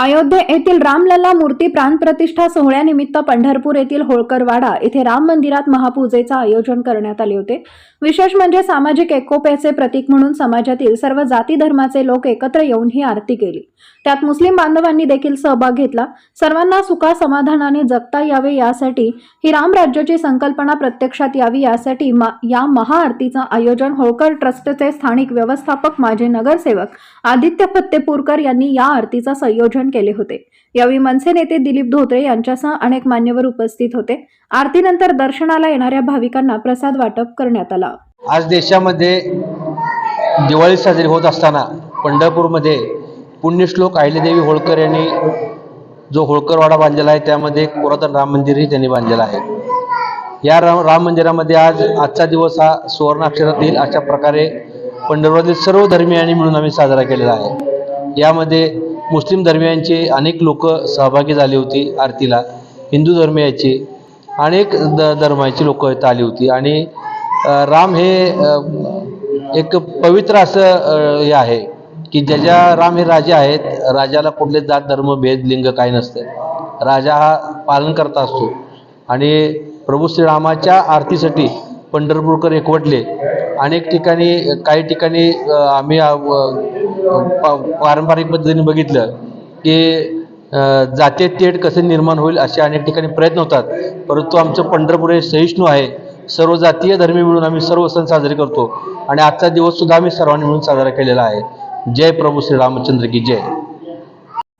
अयोध्ये येथील रामलल्ला मूर्ती प्राणप्रतिष्ठा सोहळ्यानिमित्त पंढरपूर येथील होळकरवाडा येथे राम मंदिरात महापूजेचं आयोजन करण्यात आले होते. विशेष म्हणजे सामाजिक एकोप्याचे प्रतीक म्हणून समाजातील सर्व जाती धर्माचे लोक एकत्र येऊन ही आरती केली. त्यात मुस्लिम बांधवांनी देखील सहभाग घेतला. सर्वांना सुखा समाधानाने जगता यावे यासाठी ही रामराज्याची संकल्पना प्रत्यक्षात यावी यासाठी मा- या महाआरतीचं आयोजन होळकर ट्रस्टचे स्थानिक व्यवस्थापक माजी नगरसेवक आदित्य फत्तेपूरकर यांनी या आरतीचं संयोजन केले होते. यावेळी मनसे नेते दिलीप धोत्रे यांच्यासह अनेक मान्यवर उपस्थित होते. आरतीनंतर दर्शनाला येणाऱ्या भाविकांना प्रसाद वाटप करण्यात आला. आज देशामध्ये दिवाळी साजरी होत असताना पंढरपूरमध्ये पुण्यश्लोक अहिल्यादेवी होळकर यांनी जो होळकरवाडा बांधलेला आहे त्यामध्ये एक पुरातन राम मंदिरही त्यांनी बांधलेलं आहे. या राम राम मंदिरामध्ये आज आजचा दिवस हा सुवर्णाक्षरात येईल अशा प्रकारे पंढरपुरातील सर्व धर्मियांनी मिळून आम्ही साजरा केलेला आहे. यामध्ये मुस्लिम धर्मियांचे अनेक लोक सहभागी झाली होती आरतीला. हिंदू धर्मियाचे अनेक द धर्माची लोक इथं आली होती. आणि राम हे एक पवित्र असं हे आहे की ज्याच्या राम हे राजे आहेत राजाला कुठले जात धर्म भेद लिंग काही नसतं. राजा हा पालन करता असतो. आणि प्रभू श्रीरामाच्या आरतीसाठी पंढरपूरकर एकवटले. अनेक ठिकाणी काही ठिकाणी आम्ही पारंपरिक पद्धतीने बघितलं की जाते जातीय तेढ कसे निर्माण होईल असे अनेक ठिकाणी प्रयत्न होतात. परंतु आमचं पंढरपूर हे सहिष्णू आहे. सर्व जातीय धर्मी मिळून आम्ही सर्व सण साजरे करतो. आणि आजचा दिवस सुद्धा आम्ही सर्वांनी मिळून साजरा केलेला आहे. जय प्रभू श्री रामचंद्र की जय.